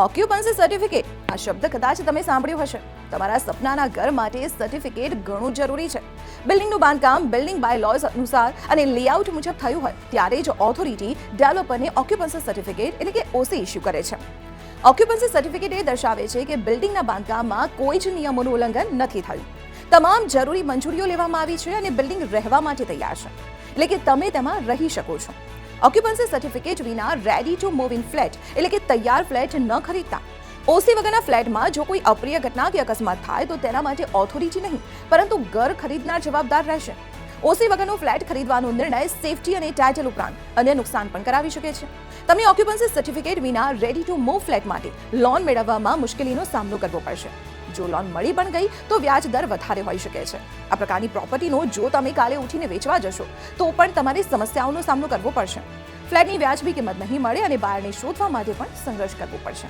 Occupancy certificate આ શબ્દ કદાચ તમે સાંભળ્યું હશે. તમારા સપનાના ઘર માટે સર્ટિફિકેટ ઘણું જરૂરી છે. બિલ્ડિંગનું બાંધકામ, બિલ્ડિંગ બાય લોઝ અનુસાર અને લેઆઉટ મુજબ થયું હોય, ત્યારે જ ઓથોરિટી ડેવલપરને ઓક્યુપન્સી સર્ટિફિકેટ એટલે કે ઓસી ઇસ્યુ કરે છે. ઓક્યુપન્સી સર્ટિફિકેટ એ દર્શાવે છે કે બિલ્ડિંગના બાંધકામમાં કોઈ જ નિયમોનું ઉલ્લંઘન નથી થયું. તમામ જરૂરી મંજૂરીઓ લેવામાં આવી છે અને બિલ્ડિંગ રહેવા માટે તૈયાર છે. એટલે કે તમે તેમાં રહી શકો છો. ઓક્યુપન્સી સર્ટિફિકેટ વિના ready to move in flat એટલે કે તૈયાર ફ્લેટ ન ખરીદતા. ઓસી વગરના ફ્લેટમાં જો કોઈ અપ્રિય ઘટના કે અકસ્માત થાય, તો તેના માટે ઓથોરિટી નહીં, પરંતુ ઘર ખરીદનાર જવાબદાર રહેશે. ઓસી વગરનો ફ્લેટ ખરીદવાનો નિર્ણય સેફટી અને ટાઇટલ ઉપરાંત અન્ય નુકસાન પણ કરાવી શકે છે. તમને ઓક્યુપન્સી સર્ટિફિકેટ વિના રેડી ટુ મૂવ ફ્લેટ માટે લોન મેળવવામાં મુશ્કેલીનો સામનો કરવો પડશે. જો લોન મળી પણ ગઈ, તો વ્યાજ દર વધારે હોઈ શકે છે. આ પ્રકારની પ્રોપર્ટીનો જો તમે કાલે ઉઠીને વેચવા જશો, તો પણ તમારે સમસ્યાઓનો સામનો કરવો પડશે. ફ્લેટની વ્યાજબી કિંમત નહીં મળે અને બારને શોધવા માટે પણ સંઘર્ષ કરવો પડશે.